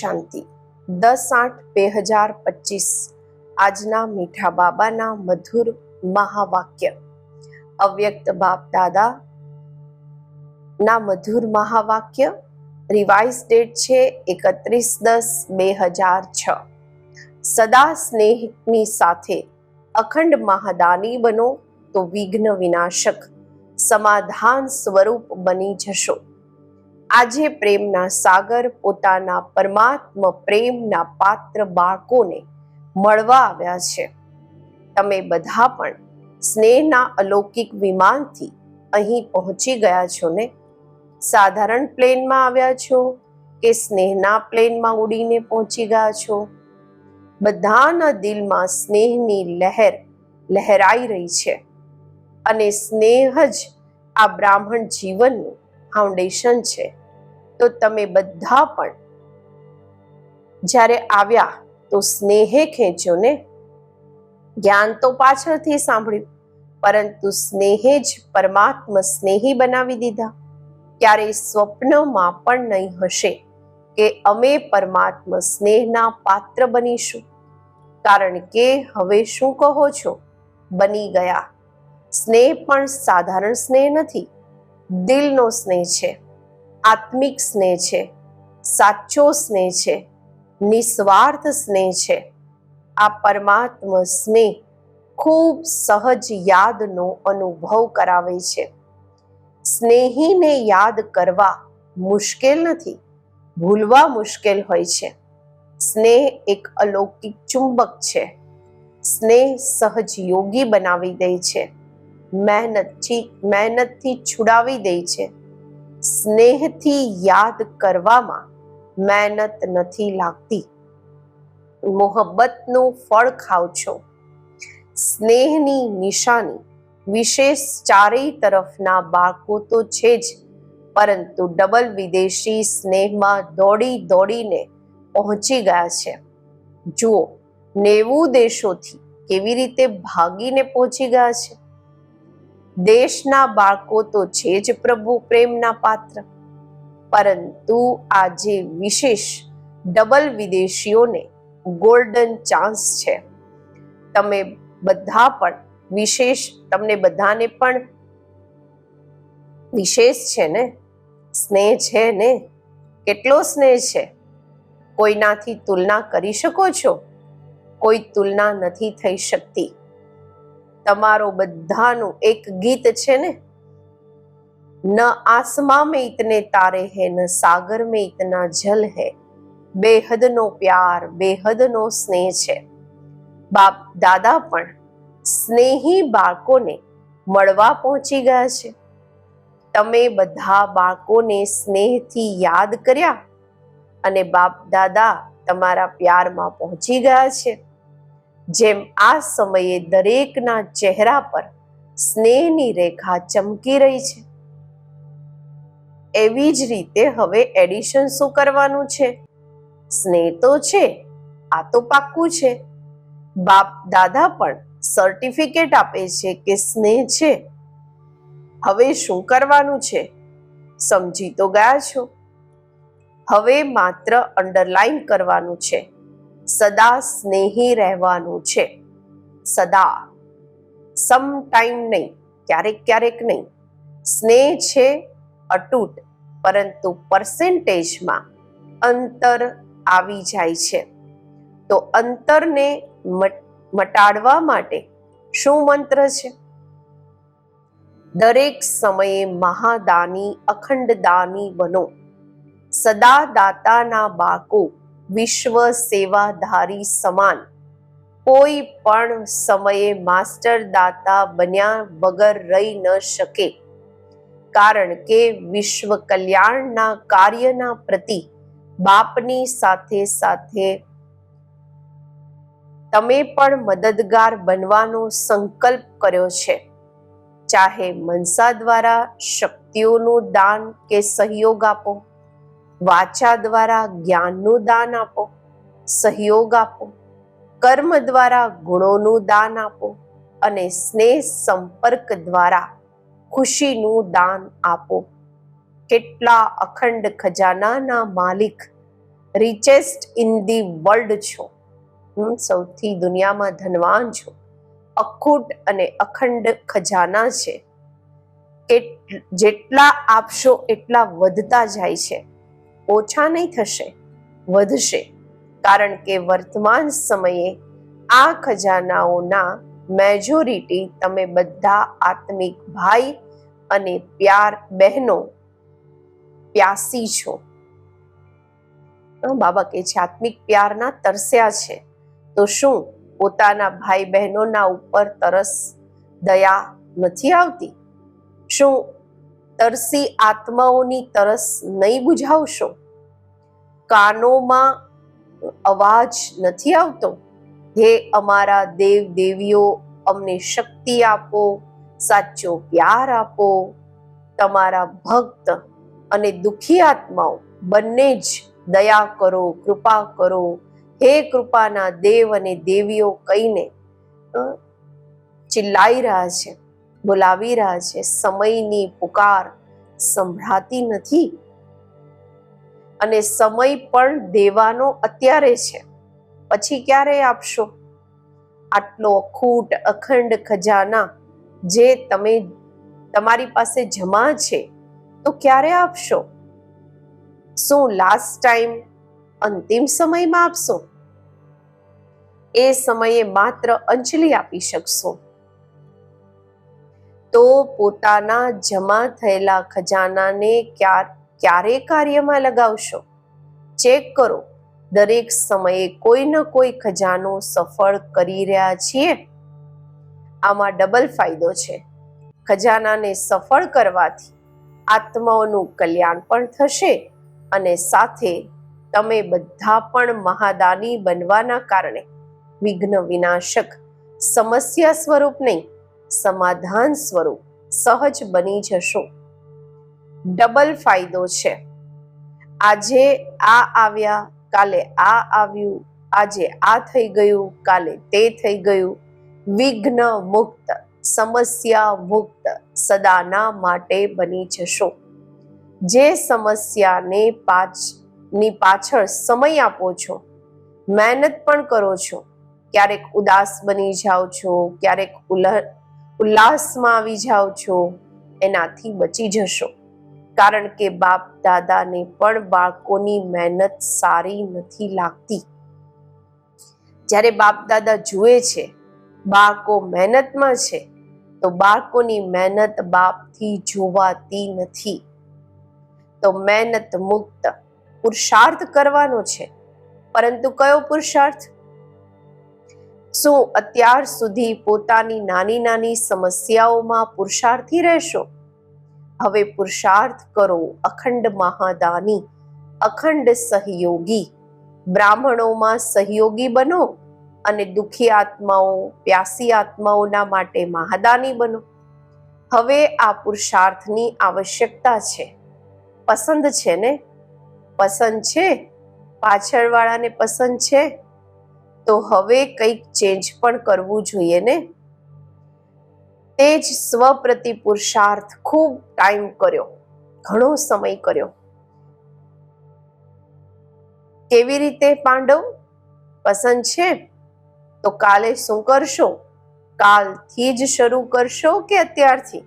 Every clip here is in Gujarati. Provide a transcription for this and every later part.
શાંતિ. દસ આઠ બે હજાર પચીસ. આજના મીઠા બાબાના મધુર મહાવાક્ય. અવ્યક્ત બાપ દાદા ના મધુર મહાવાક્ય, રિવાઇઝ ડેટ છે એકત્રીસ દસ બે હજાર છ. સદા સ્નેહની સાથે અખંડ મહાદાની બનો તો વિઘ્ન વિનાશક, સમાધાન સ્વરૂપ બની જશો. આજે પ્રેમના સાગર પોતાના પરમાત્મ પ્રેમના પાત્ર બાળકોને મળવા આવ્યા છે. તમે બધા પણ સ્નેહના અલૌકિક વિમાનથી અહીં પહોંચી ગયા છો ને? સાધારણ પ્લેનમાં આવ્યા છો કે સ્નેહના પ્લેનમાં ઉડીને પહોંચી ગયા છો? બધાના દિલમાં સ્નેહની લહેર લહેરાઈ રહી છે અને સ્નેહ જ આ બ્રાહ્મણ જીવનનું ફાઉન્ડેશન છે. તો તમે બધા પણ જ્યારે આવ્યા તો સ્નેહે ખેંચ્યો ને જ્ઞાન તો પાછળથી સાંભળ્યું, પરંતુ સ્નેહે જ પરમાત્મ સ્નેહી બનાવી દીધા. ત્યારે સ્વપ્નમાં પણ નહીં હશે કે અમે પરમાત્મ સ્નેહના પાત્ર બનીશું. કારણ કે હવે શું કહો છો? બની ગયા. સ્નેહ પણ સાધારણ સ્નેહ નથી, દિલનો સ્નેહ છે. આત્મિક સ્નેહ છે, સાચો સ્નેહ છે, નિસ્વાર્થ સ્નેહ છે. આ પરમાત્મ સ્નેહ ખૂબ સહજ યાદનો અનુભવ કરાવે છે. સ્નેહીને યાદ કરવા મુશ્કેલ નથી, ભૂલવા મુશ્કેલ હોય છે. સ્નેહ એક અલૌકિક ચુંબક છે. સ્નેહ સહજ યોગી બનાવી દે છે. મહેનતથી મહેનતથી છુડાવી દે છે. સ્નેહથી યાદ કરવામાં મહેનત નથી લાગતી. મોહબ્બતનું ફળ ખાવ છો. સ્નેહની નિશાની વિશેષ ચારેય તરફના બાળકો તો છે જ, પરંતુ ડબલ વિદેશી સ્નેહમાં દોડી દોડીને પહોંચી ગયા છે. જુઓ, નેવું દેશોથી કેવી રીતે ભાગીને પહોંચી ગયા છે? દેશના બાળકો તો છે જ પ્રભુ પ્રેમના પાત્ર. પરંતુ આજે વિશેષ ડબલ વિદેશીઓને ગોલ્ડન ચાન્સ છે. તમે બધા પણ વિશેષ, તમને બધાને પણ વિશેષ છે ને? સ્નેહ છે ને? કેટલો સ્નેહ છે? કોઈનાથી તુલના કરી શકો છો? કોઈ તુલના નથી થઈ શકતી. તમારો બધાનું એક ગીત છે ને? ન આસમા મેં ઇતને તારે હે, ન સાગર મેં ઇતના જલ હે. બેહદનો પ્યાર, બેહદનો સ્નેહ છે. બાપ, દાદા પણ સ્નેહી બાળકોને મળવા પહોંચી ગયા છે. તમે બધા બાળકોને સ્નેહથી યાદ કર્યા અને બાપ, દાદા તમારા પ્યારમાં પહોંચી ગયા છે. જેમ આ સમયે દરેકના ચહેરા પર સ્નેહની રેખા ચમકી રહી છે. એવી જ રીતે હવે એડિશન શું કરવાનું છે? સ્નેહ તો છે, આ તો પાક્કું છે. બાપ, દાદા પણ સર્ટિફિકેટ આપે છે કે સ્નેહ છે. હવે શું કરવાનું છે? સમજી તો ગયા છો. હવે માત્ર અંડરલાઈન કરવાનું છે. સદા સ્નેહી રહેવાનું છે. સદા. સમ ટાઈમ નહીં, ક્યારેક ક્યારેક નહીં. સ્નેહ છે અટૂટ, પરંતુ પર્સેન્ટેજમાં અંતર આવી જાય છે. તો અંતરને મટાડવા માટે શું મંત્ર છે? દરેક સમયે મહાદાની અખંડ દાની બનો. સદા દાતાના બાળકો વિશ્વ સેવાધારી સમાન. કોઈ પણ સમયે માસ્ટર દાતા બન્યા વગર રહી ન શકે. કારણ કે વિશ્વ કલ્યાણના કાર્યના પ્રતિ બાપની સાથે સાથે તમે પણ મદદગાર બનવાનો સંકલ્પ કર્યો છે. ચાહે મનસા દ્વારા શક્તિઓનું દાન કે સહયોગ આપો. વાચા દ્વારા જ્ઞાનનું દાન આપો, સહયોગ આપો, કર્મ દ્વારા ગુણોનું દાન આપો અને સ્નેહ સંપર્ક દ્વારા ખુશીનું દાન આપો. કેટલા અખંડ ખજાનાના માલિક રિચેસ્ટ ઇન ધી વર્લ્ડ છો. હું સૌથી દુનિયામાં ધનવાન છો. અખૂટ અને અખંડ ખજાના છે. જેટલા આપશો એટલા વધતા જાય છે. ઓછા નહીં થશે, વધશે. કારણ કે વર્તમાન સમયે આ ખજાનાઓના મેજોરિટી તમે બધા આત્મિક ભાઈ અને પ્યાર બહેનો, પ્યાસી છો. બાબા કે છે, આત્મિક પ્યારના તરસ્યા છે. તો શું પોતાના ભાઈ બહેનોના ઉપર તરસ દયા નથી આવતી? શું તરસી આત્માઓની તરસ નહીં બુઝાવશો? કાનોમાં અવાજ નથી આવતો? હે અમારા દેવ દેવીઓ અમને શક્તિ આપો, સાચો પ્યાર આપો. તમારા ભક્ત અને દુખી આત્માઓ, બંને જ દયા કરો, કૃપા કરો. હે કૃપાના દેવ અને દેવીઓ કહીને ચિલ્લાઈ રહ્યા છે, બોલાવી રહ્યા છે. સમયની પુકાર સંભળાતી નથી. અને સમય પણ દેવાનો અત્યારે છે. પછી ક્યારે આપશો? આટલો અખૂટ અખંડ ખજાના જે તમે તમારી પાસે જમા છે, તો ક્યારે આપશો? શું લાસ્ટ ટાઈમ અંતિમ સમયમાં આપશો? એ સમયે માત્ર અંજલિ આપી શકશો. તો પોતાના જમા થયેલા ખજાનાને ક્યાર ક્યારે કાર્યમાં લગાવશો? ચેક કરો. દરેક સમયે કોઈ ન કોઈ ખજાનો સફળ કરી રહ્યા છીએ. આમાં ડબલ ફાયદો છે. ખજાનાને સફળ કરવાથી આત્માઓનું કલ્યાણ પણ થશે અને સાથે તમે બધા પણ મહાદાની બનવાના કારણે વિઘ્ન વિનાશક, સમસ્યા સ્વરૂપ નહીં, સમાધાન સ્વરૂપ સહજ બની જશો. ડબલ ફાયદો છે. આજે આ આવ્યા, કાલે આ આવ્યું, આજે આ થઈ ગયું, કાલે તે થઈ ગયું. વિઘ્ન મુક્ત, સમસ્યા મુક્ત સદાના માટે બની જશો. જે સમસ્યાને પાછ પાછળ સમય આપો છો, મહેનત પણ કરો છો, ક્યારેક ઉદાસ બની જાઓ છો, ક્યારેક ઉલ્લાસમાં આવી જાઓ છો, એનાથી બચી જશો. કારણ કે બાપ દાદાને પણ બાળકોની મહેનત સારી નથી લાગતી. જ્યારે બાપ દાદા જુએ છે, બાળકો મહેનતમાં છે, તો બાળકોની મહેનત બાપથી જોવાતી નથી. તો મહેનત મુક્ત પુરુષાર્થ કરવાનો છે. પરંતુ કયો પુરુષાર્થ? શું અત્યાર સુધી પોતાની નાની નાની સમસ્યાઓમાં પુરુષાર્થી રહેશો? હવે પુરુષાર્થ કરો, અખંડ મહાદાની, અખંડ સહયોગી. બ્રાહ્મણોમાં સહયોગી બનો અને દુખી આત્માઓ, પ્યાસી આત્માઓના માટે મહાદાની બનો. હવે આ પુરુષાર્થની આવશ્યકતા છે. પસંદ છે ને? પસંદ છે? પાછળવાળાને પસંદ છે? તો હવે કંઈક ચેન્જ પણ કરવું જોઈએ ને? તે જ સ્વપ્રતિ પુરુષાર્થ ખૂબ ટાઈમ કર્યો, ઘણો સમય કર્યો. કેવી રીતે પાંડવ? પસંદ છે? તો કાલે શું કરશો? કાલથી જ શરૂ કરશો કે અત્યારથી?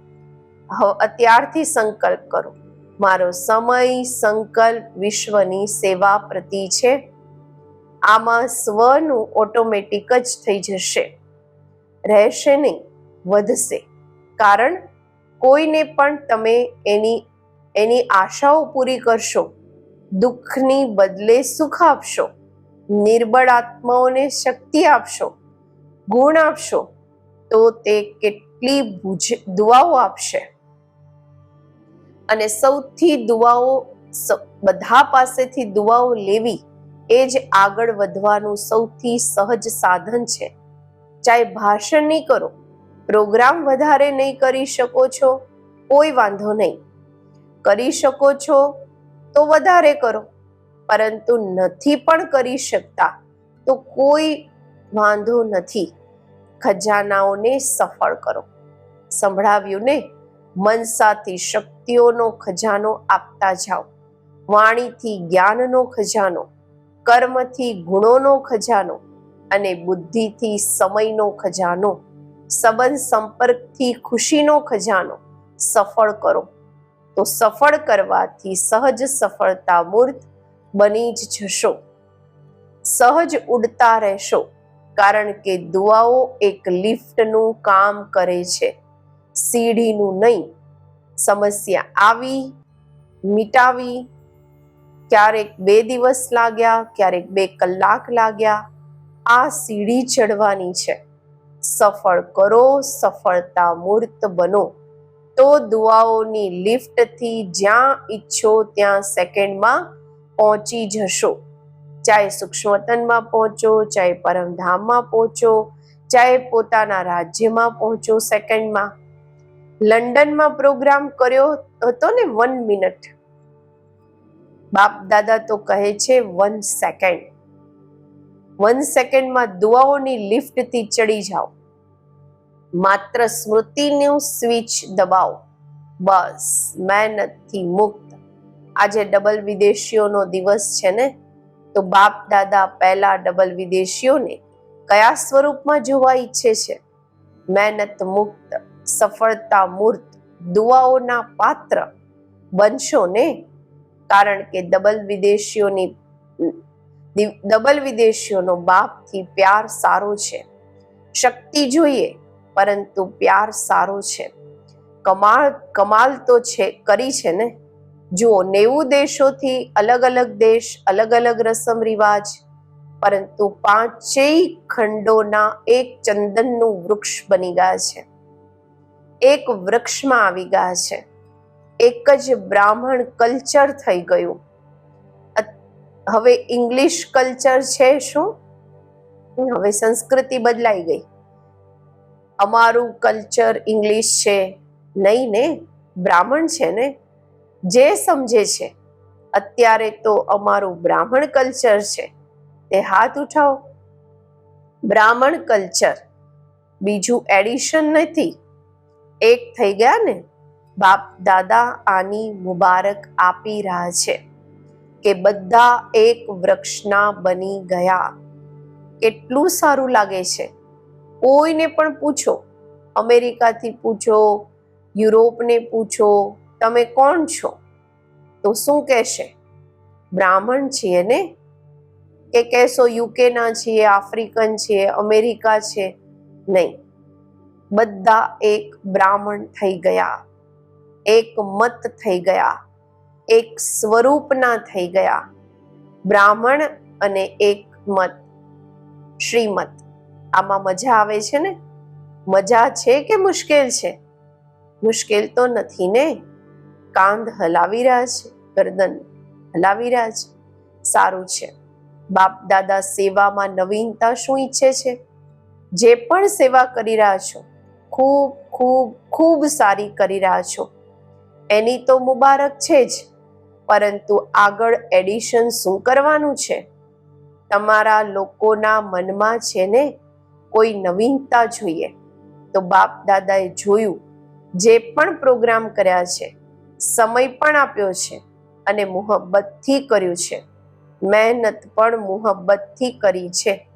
અત્યારથી સંકલ્પ કરો. મારો સમય, સંકલ્પ વિશ્વની સેવા પ્રતિ છે. આમાં સ્વનું ઓટોમેટિક જ થઈ જશે. રહેશે નહીં. વધશે. કારણ, કોઈને પણ તમે એની એની આશાઓ પૂરી કરશો, દુઃખની બદલે સુખ આપશો, નિર્બળ આત્માઓને શક્તિ આપશો, ગુણ આપશો, તો તે કેટલી દુઆઓ આપશે. અને સૌથી દુઆઓ બધા પાસેથી દુઆઓ લેવી, એ જ આગળ વધવાનું સૌથી સહજ સાધન છે. ચાહે ભાષણ નહીં કરો પ્રોગ્રામ વધારે નહીં કરી શકો છો, કોઈ વાંધો નહીં. કરી શકો છો તો વધારે કરો, પરંતુ નથી પણ કરી શકતા તો કોઈ વાંધો નથી. ખજાનાઓને સફળ કરો. સંભળાવ્યું ને મનસાથી શક્તિઓનો ખજાનો આપતા જાઓ. વાણીથી જ્ઞાનનો ખજાનો, કર્મથી ગુણોનો ખજાનો અને બુદ્ધિથી સમયનો ખજાનો સંબંધ સંપર્કથી ખુશીનો ખજાનો. સફળ કરો. તો સફળ કરવાથી સહજ સફળતા મૂર્ત બની જ જશો. સહજ ઉડતા રહેશો. કારણ કે દુઆઓ એક લિફ્ટનું કામ કરે છે. સીડીનું નહીં. સમસ્યા આવી, મિટાવી. ક્યારેક બે દિવસ લાગ્યા, ક્યારેક બે કલાક લાગ્યા. આ સીડી ચડવાની છે. સફળ કરો સફળતા મૂર્ત બનો. તો દુઆઓની લિફ્ટથી જ્યાં ઈચ્છો ત્યાં સેકન્ડમાં પહોંચી જશો. ચાહે સૂક્ષ્મતનમાં પહોંચો, ચાહે પરમધામમાં પહોંચો, ચાહે પોતાના રાજ્યમાં પહોંચો સેકન્ડમાં. લંડનમાં પ્રોગ્રામ કર્યો હતો ને વન મિનિટ? બાપ દાદા તો કહે છે, વન સેકન્ડ. વન સેકન્ડમાં દુઆઓની લિફ્ટથી ચડી જાઓ. માત્ર સ્મૃતિનું સ્વિચ દબાવો. બસ, મહેનતથી મુક્ત. આજે ડબલ વિદેશીઓનો દિવસ છે ને? તો બાપ, દાદા પહેલા ડબલ વિદેશીઓને કયા સ્વરૂપમાં જોવા ઈચ્છે છે? મહેનત મુક્ત, સફળતા મૂર્ત, દુઆઓના પાત્ર બનશો ને? કારણ કે ડબલ વિદેશીઓની ડબલ વિદેશીઓનો બાપથી પ્યાર સારો છે. શક્તિ જોઈએ, પરંતુ પ્યાર સારો છે. કમાલ કમાલ તો છે, કરી છે ને? જુઓ, નેવું દેશોથી અલગ અલગ દેશ, અલગ અલગ રસમ રિવાજ, પરંતુ પાંચેય ખંડોના એક ચંદનનું વૃક્ષ બની ગયા છે. એક વૃક્ષમાં આવી ગયા છે. એક જ બ્રાહ્મણ કલ્ચર થઈ ગયું. હવે ઇંગ્લિશ કલ્ચર છે શું? હવે સંસ્કૃતિ બદલાઈ ગઈ. અમારું કલ્ચર ઇંગ્લિશ છે નહીં ને? બ્રાહ્મણ છે ને? જે સમજે છે. અત્યારે તો અમારું બ્રાહ્મણ કલ્ચર છે. તે હાથ ઉઠાવો. બ્રાહ્મણ કલ્ચર બીજું એડિશન નથી. એક થઈ ગયા ને? બાપ દાદા આની મુબારક આપી રહ્યા છે. કે બધા એક વૃક્ષના બની ગયા. કેટલું સારું લાગે છે. કોઈને પણ પૂછો. અમેરિકાથી પૂછો, યુરોપને પૂછો, તમે કોણ છો? તો શું કહેશે? બ્રાહ્મણ છીએ ને? કે કહેશો યુકેના છીએ, આફ્રિકન છીએ, અમેરિકા છે? નહીં. બધા એક બ્રાહ્મણ થઈ ગયા. એક મત થઈ ગયા. એક સ્વરૂપના થઈ ગયા. બ્રાહ્મણ અને એક મત. શ્રીમત. આમાં મજા આવે છે ને? મજા છે કે મુશ્કેલ છે? મુશ્કેલ તો નથી ને? કાંધ હલાવી રહ્યા છે, ગરદન હલાવી રહ્યા છે. સારું છે. બાપ દાદા સેવામાં નવીનતા શું ઈચ્છે છે? જે પણ સેવા કરી રહ્યા છો, ખૂબ ખૂબ ખૂબ સારી કરી રહ્યા છો. એની તો મુબારક છે જ. પરંતુ આગળ એડિશન શું કરવાનું છે? તમારા લોકોના મનમાં છે ને કોઈ નવીનતા જોઈએ. તો બાપ દાદાએ જોયું, જે પણ પ્રોગ્રામ કર્યા છે, સમય પણ આપ્યો છે અને મુહબ્બતથી કર્યું છે. મહેનત પણ મુહબ્બતથી કરી છે.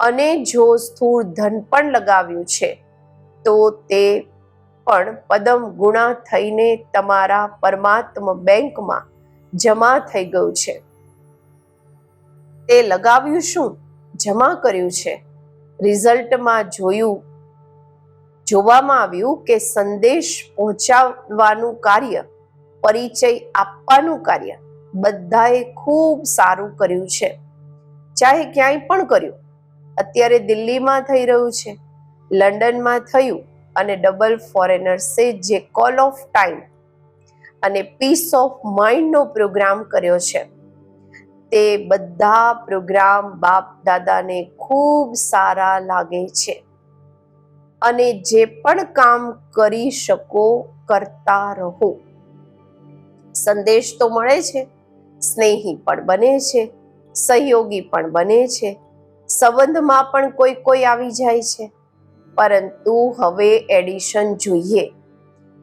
અને જો સ્થૂળ ધન પણ લગાવ્યું છે, તો તે પણ પદમ ગુણા થઈને તમારા પરમાત્મા બેંકમાં જમા થઈ ગયું છે. તે લગાવ્યું શું? જમા કર્યું છે. રિઝલ્ટમાં જોયું, જોવામાં આવ્યું કે સંદેશ પહોંચાડવાનું કાર્ય, પરિચય આપવાનું કાર્ય બધાએ ખૂબ સારું કર્યું છે. ચાહે ક્યાંય પણ કર્યું. અત્યારે દિલ્હીમાં થઈ રહ્યું છે. લંડનમાં થયું. અને ડબલ ફોરેનર્સે જે કોલ ઓફ ટાઈમ અને પીસ ઓફ માઇન્ડનો પ્રોગ્રામ કર્યો છે. તે બધા પ્રોગ્રામ બાપ દાદાને ખૂબ સારા લાગે છે. અને જે પણ કામ કરી શકો, કરતા રહો. સંદેશ તો મળે છે, સ્નેહી પણ બને છે, સહયોગી પણ બને છે, સંબંધમાં પણ કોઈ કોઈ આવી જાય છે. પરંતુ હવે એડિશન જોઈએ.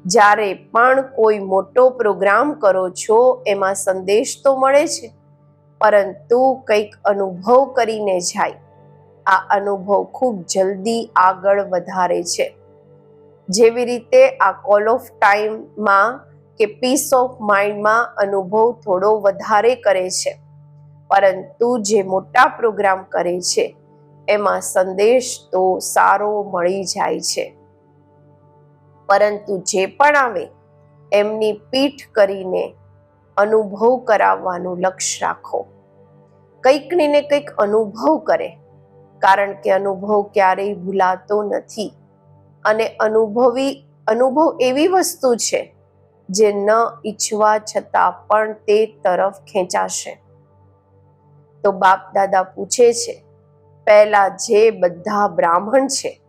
જ્યારે પણ કોઈ મોટો પ્રોગ્રામ કરો છો, એમાં સંદેશ તો મળે છે, પરંતુ કંઈક અનુભવ કરીને જાય. આ અનુભવ ખૂબ જલ્દી આગળ વધારે છે. જેવી રીતે આ કોલ ઓફ ટાઈમમાં કે પીસ ઓફ માઇન્ડમાં અનુભવ થોડો વધારે કરે છે. પરંતુ જે મોટા પ્રોગ્રામ કરે છે એમાં સંદેશ તો સારો મળી જાય છે. પરંતુ જે પણ આવે, એમની પીઠ કરીને અનુભવ કરાવવાનું લક્ષ્ય રાખો. કંઈકની ને કંઈક અનુભવ કરે, કારણ કે અનુભવ ક્યારેય ભૂલાતો નથી. અને અનુભવી, અનુભવ એવી વસ્તુ છે, જે ન ઈચ્છવા છતાં પણ તે તરફ ખેંચાશે. તો બાપ દાદા પૂછે છે પહેલા જે બધા બ્રાહ્મણ છે,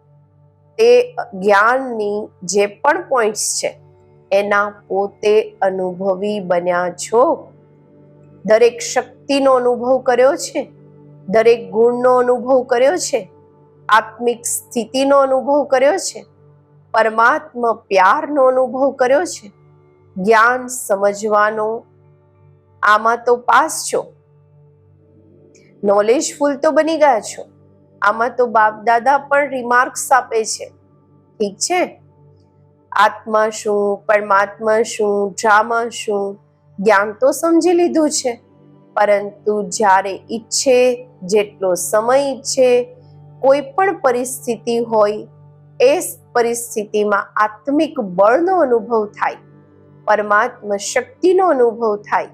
તે જ્ઞાનની જે પણ પોઈન્ટ્સ છે, એના પોતે અનુભવી બન્યા છો? દરેક શક્તિનો અનુભવ કર્યો છે? દરેક ગુણનો અનુભવ કર્યો છે? આત્મિક સ્થિતિનો અનુભવ કર્યો છે? પરમાત્મા પ્યારનો અનુભવ કર્યો છે? જ્ઞાન સમજવાનો આમાં તો પાસ છો? નોલેજફુલ તો બની ગયા છો. આમાં તો બાપ દાદા પણ રિમાર્ક્સ આપે છે. ઠીક છે? આત્મા શું, પરમાત્મા શું ડ્રામા શું? જ્ઞાન તો સમજી લીધું છે. પરંતુ જ્યારે ઈચ્છે, જેટલો સમય ઈચ્છે, કોઈ પણ પરિસ્થિતિ હોય, એ પરિસ્થિતિમાં આત્મિક બળનો અનુભવ થાય. પરમાત્મા શક્તિનો અનુભવ થાય.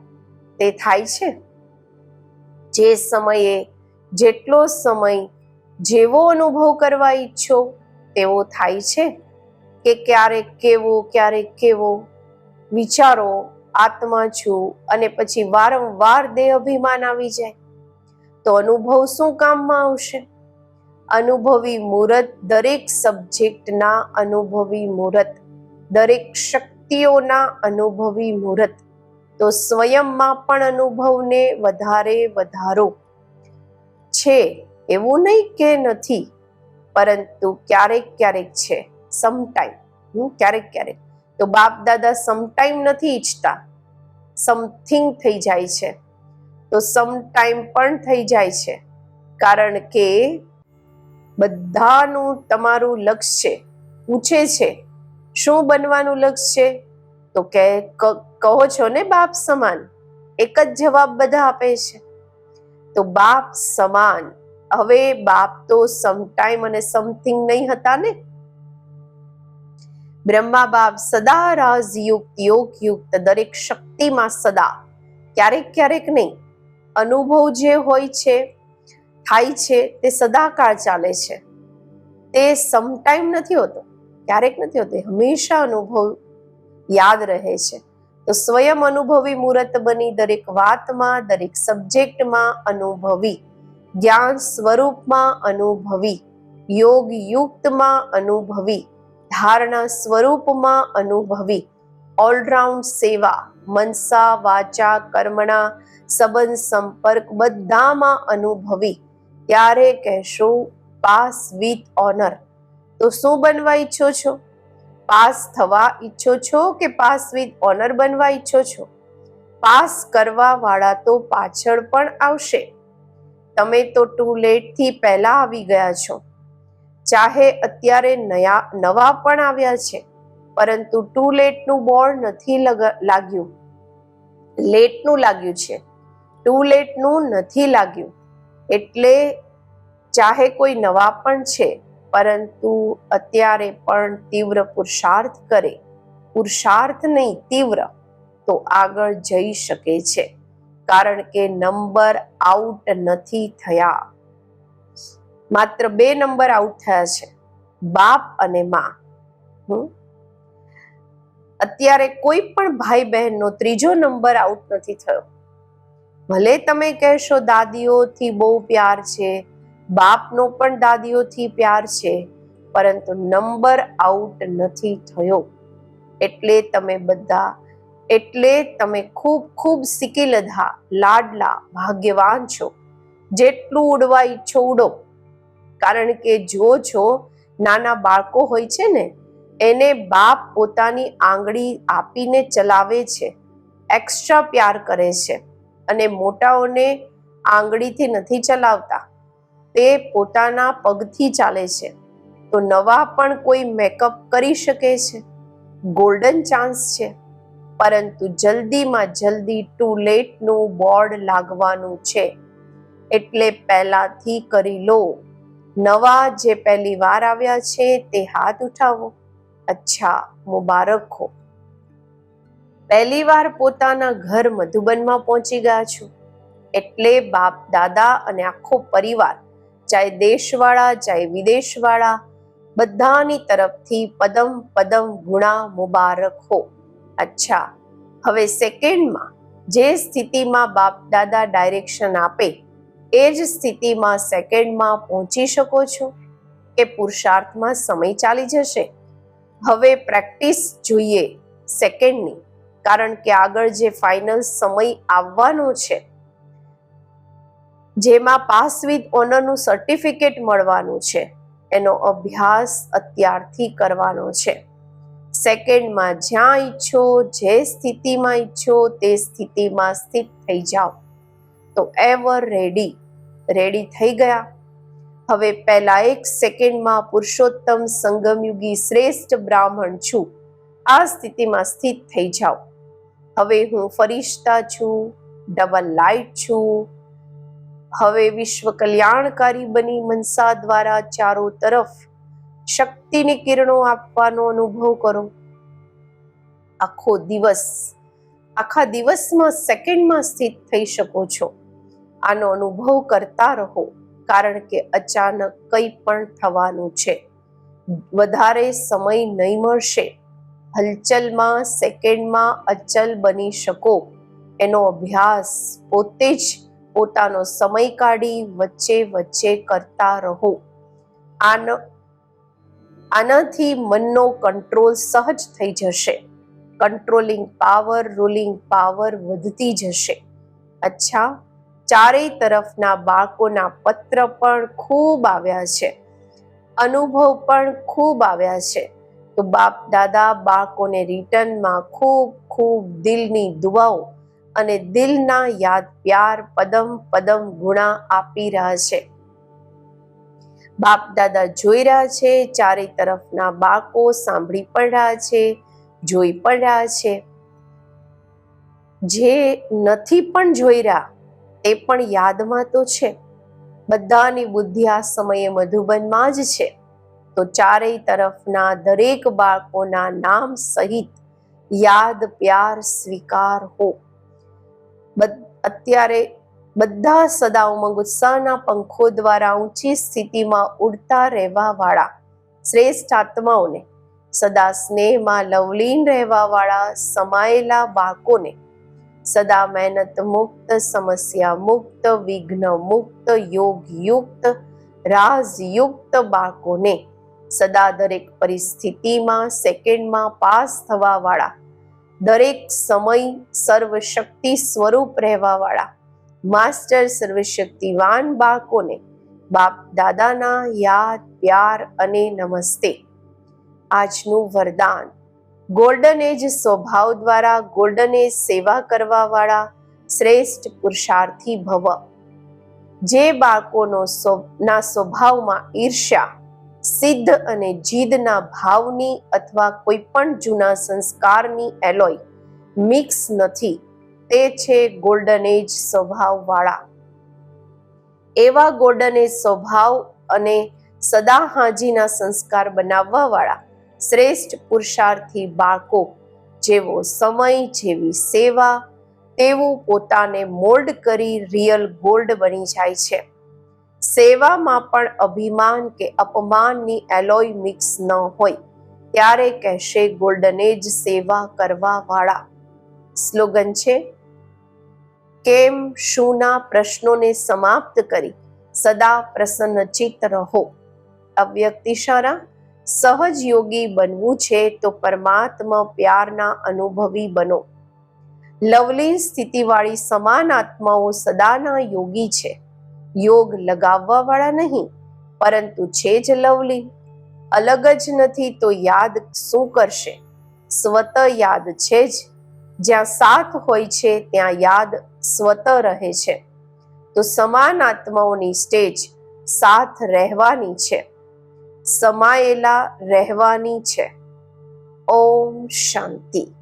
તે થાય છે. જે સમયે, જેટલો સમય જેવો અનુભવ કરવા ઈચ્છો, તેવો થાય છે? કે ક્યારેક કેવો ક્યારેક કેવો? વિચારો, આત્મા છું અને પછી વારંવાર દેહ અભિમાન આવી જાય. તો અનુભવ શું કામમાં આવશે? અનુભવી મુહૂર્ત દરેક સબ્જેક્ટના અનુભવી મુહૂર્ત, દરેક શક્તિઓના અનુભવી મુહૂર્ત. તો સ્વયંમાં પણ અનુભવને વધારે વધારો. છે, એવું નહીં કે નથી, પરંતુ ક્યારેક ક્યારેક છે સમટાઈમ હું ક્યારેક ક્યારેક. તો બાપ દાદા સમટાઈમ નથી ઈચ્છતા. સમથિંગ થઈ જાય છે. તો સમટાઈમ પણ થઈ જાય છે. કારણ કે બધાનું તમારું લક્ષ્ય પૂછે છે, શું બનવાનું લક્ષ્ય છે? તો કે કહો છો ને બાપ સમાન? એક જ જવાબ બધા આપે છે. તો બાપ સમાન. હવે બાપ તો સમટાઈમ અને સમથિંગ નહીં હતા ને? બ્રહ્મા બાપ સદા રાજ યુક્ત યોગ યુક્ત દરેક શક્તિમાં સદા. ક્યારેક ક્યારેક નહીં. અનુભવ જે હોય છે, થાય છે, તે સદાકાળ ચાલે છે. તે સમટાઈમ નથી હોતો. ક્યારેક નથી હોતો. હંમેશા અનુભવ યાદ રહે છે. તો સ્વયં અનુભવી મુહૂર્ત બની દરેક વાતમાં, દરેક સબ્જેક્ટમાં અનુભવી. જ્ઞાન સ્વરૂપમાં અનુભવી. યોગ યુક્તમાં અનુભવી. ધારણા સ્વરૂપમાં અનુભવી. ઓલરાઉન્ડ સેવા, મનસા, વાચા, કર્મણા, સંબંધ, સંપર્ક બધામાં અનુભવી. ત્યારે કહેશો? Pass with honour. તો શું બનવા ઈચ્છો છો? પાસ થવા ઈચ્છો છો કે પાસ વિથ ઓનર બનવા ઈચ્છો છો? પાસ કરવા વાળા તો પાછળ પણ આવશે. તમે તો ટુ લેટથી પહેલાં આવી ગયા છો. ચાહે અત્યારે નયા, નવા પણ આવ્યા છે, પરંતુ ટુ લેટનું બોર્ડ નથી લાગ્યું. લેટનું લાગ્યું છે. ટુ લેટનું નથી લાગ્યું. એટલે ચાહે કોઈ નવા પણ છે પરંતુ અત્યારે પણ તીવ્ર પુરુષાર્થ કરે. પુરુષાર્થ નહીં, તીવ્ર. તો આગળ જઈ શકે છે. કારણ કે નંબર આઉટ નથી થયા. માત્ર બે નંબર આઉટ થયા છે. બાપ અને માં. અત્યારે કોઈ પણ ભાઈ બહેનનો ત્રીજો નંબર આઉટ નથી થયો. ભલે તમે કહેશો દાદીઓથી બહુ પ્યાર છે બાપનો પણ દાદીઓથી પ્યાર છે, પરંતુ નંબર આઉટ નથી થયો. એટલે તમે બધા, એટલે તમે ખૂબ ખૂબ શીખી લીધા લાડલા, ભાગ્યવાન છો. જેટલું ઉડવા ઈચ્છો ઉડો. કારણ કે જો છો, નાના બાળકો હોય છે ને, એને બાપ પોતાની આંગળી આપીને ચલાવે છે, એક્સ્ટ્રા પ્યાર કરે છે, અને મોટાઓને આંગળીથી નથી ચલાવતા. તે પોતાના પગથી ચાલે છે. તો નવા પણ કોઈ મેકઅપ કરી શકે છે? ગોલ્ડન ચાન્સ છે. પરંતુ જલ્દીમાં જલ્દી ટુ લેટનું બોર્ડ લાગવાનું છે. એટલે પહેલાથી કરી લો. નવા જે પહેલી વાર આવ્યા છે તે હાથ ઉઠાવો. અચ્છા, મુબારક હો. પહેલી વાર પોતાના ઘર મધુબનમાં પહોંચી ગયા છું. એટલે બાપ, દાદા અને આખો પરિવાર ચાહે દેશવાળા, ચાહે વિદેશવાળા, બધાની તરફથી પદમ પદમ ગુણા મુબારક હો. અચ્છા, હવે સેકન્ડમાં જે સ્થિતિમાં બાપ દાદા ડાયરેક્શન આપે, એ જ સ્થિતિમાં સેકન્ડમાં પહોંચી શકો છો કે પુરુષાર્થમાં સમય ચાલી જશે? હવે પ્રેક્ટિસ જોઈએ સેકન્ડની, કારણ કે આગળ જે ફાઇનલ સમય આવવાનો છે જેમાં પાસ વિથ ઓનરનું સર્ટિફિકેટ મળવાનું છે. એનો અભ્યાસ અત્યારથી કરવાનો છે. સેકન્ડમાં જ્યાં ઈચ્છો, જે સ્થિતિમાં ઈચ્છો, તે સ્થિતિમાં સ્થિત થઈ જાઓ. તો એવર રેડી રેડી થઈ ગયા. હવે પહેલા એક સેકન્ડમાં પુરુષોત્તમ સંગમયુગી શ્રેષ્ઠ બ્રાહ્મણ છું. આ સ્થિતિમાં સ્થિત થઈ જાઓ. હવે હું ફરિશ્તા છું ડબલ લાઇટ છું હવે વિશ્વ કલ્યાણકારી બની મનસા દ્વારા ચારો તરફ શક્તિની કિરણો આપવાનો અનુભવ કરો. આખો દિવસ, આખા દિવસમાં સેકન્ડમાં સ્થિત થઈ શકો છો. આનો અનુભવ કરતા રહો, કારણ કે અચાનક કંઈ પણ થવાનું છે. વધારે સમય નહીં મળશે. હલચલમાં, સેકન્ડમાં અચલ બની શકો. એનો અભ્યાસ પોતે જ પોતાનો સમય કાઢી વચ્ચે વચ્ચે કરતા રહો. આનો, આનાથી મનનો કંટ્રોલ સહજ થઈ જશે. કંટ્રોલિંગ પાવર, રૂલિંગ પાવર વધતી જશે. અચ્છા, ચારેય તરફના બાળકોના પત્ર પણ ખૂબ આવ્યા છે. અનુભવ પણ ખૂબ આવ્યા છે. તો બાપ દાદા બાળકોને રિટર્નમાં ખૂબ ખૂબ દિલની દુઆઓ અને દિલના યાદ પ્યાર પદમ પદમ ગુણા આપી રહ્યા છે. બાપ દાદા જોઈ રહ્યા છે, ચારે તરફના બાળકો સાંભળી પણ રહ્યા છે, જોઈ પણ રહ્યા છે. જે નથી પણ જોઈ રહ્યા તે પણ યાદમાં તો છે. બધાની બુદ્ધિ આ સમયે મધુબનમાં જ છે. તો ચારેય તરફના દરેક બાળકોના નામ સહિત યાદ, પ્યાર, સ્વીકાર હો. અત્યારે બધા સદા ઉમંગ પંખો દ્વારા ઊંચી સ્થિતિમાં ઉડતા રહેવા વાળા શ્રેષ્ઠ આત્માઓને, સદા સ્નેહમાં લવલીન રહેવા વાળા સમાયેલા બાળકોને, સદા મહેનત મુક્ત, સમસ્યા મુક્ત, વિઘ્ન મુક્ત, યોગ યુક્ત રાજયુક્ત બાકોને સદા દરેક પરિસ્થિતિમાં, સેકન્ડમાં પાસ થવા વાળા દરેક સમય સર્વશક્તિ સ્વરૂપ રહેવાવાળા, માસ્ટર સર્વશક્તિવાન બાળકોને બાપ દાદાના યાદ, પ્યાર અને નમસ્તે. આજનું વરદાન, ગોલ્ડન એજ સ્વભાવ દ્વારા ગોલ્ડન સેવા કરવાવાળા શ્રેષ્ઠ પુરુષાર્થી ભવ. જે બાળકોનો ના સ્વભાવમાં ઈર્ષ્યા સિદ્ધ અને જીદના ભાવની અથવા કોઈ પણ જૂના સંસ્કારની એલોય મિક્સ નથી. તે છે ગોલ્ડન એજ સ્વભાવવાળા. એવા ગોલ્ડન એજ સ્વભાવ અને સદા હાજીના સંસ્કાર બનાવવાવાળા શ્રેષ્ઠ પુરુષાર્થી બાળકો જેવો સમય જેવી સેવા તેવું પોતાને મોલ્ડ કરી રિયલ ગોલ્ડ બની જાય છે. સેવામાં પણ અભિમાન કે અપમાનની એલોય મિક્સ ન હોય, ત્યારે કહેશે ગોલ્ડન એજ સેવા કરવા વાળા સ્લોગન છે, કેમ શુંના પ્રશ્નોને સમાપ્ત કરી, સદા પ્રસન્નચિત્ત રહો. અવ્યક્ત ઇશારા સહજ યોગી બનવું છે તો પરમાત્મા પ્યારના અનુભવી બનો. લવલી સ્થિતિવાળી સમાન આત્માઓ સદાના યોગી છે. યોગ લગાવવા વાળા નહીં, પરંતુ છે જ લવલી. અલગ જ નથી તો યાદ શું કરશે? સ્વત યાદ છે જ. જ્યાં સાથ હોય છે, ત્યાં યાદ સ્વત રહે છે. તો સમાન આત્માઓની સ્ટેજ સાથ રહેવાની છે. સમાયેલા રહેવાની છે. ઓમ શાંતિ.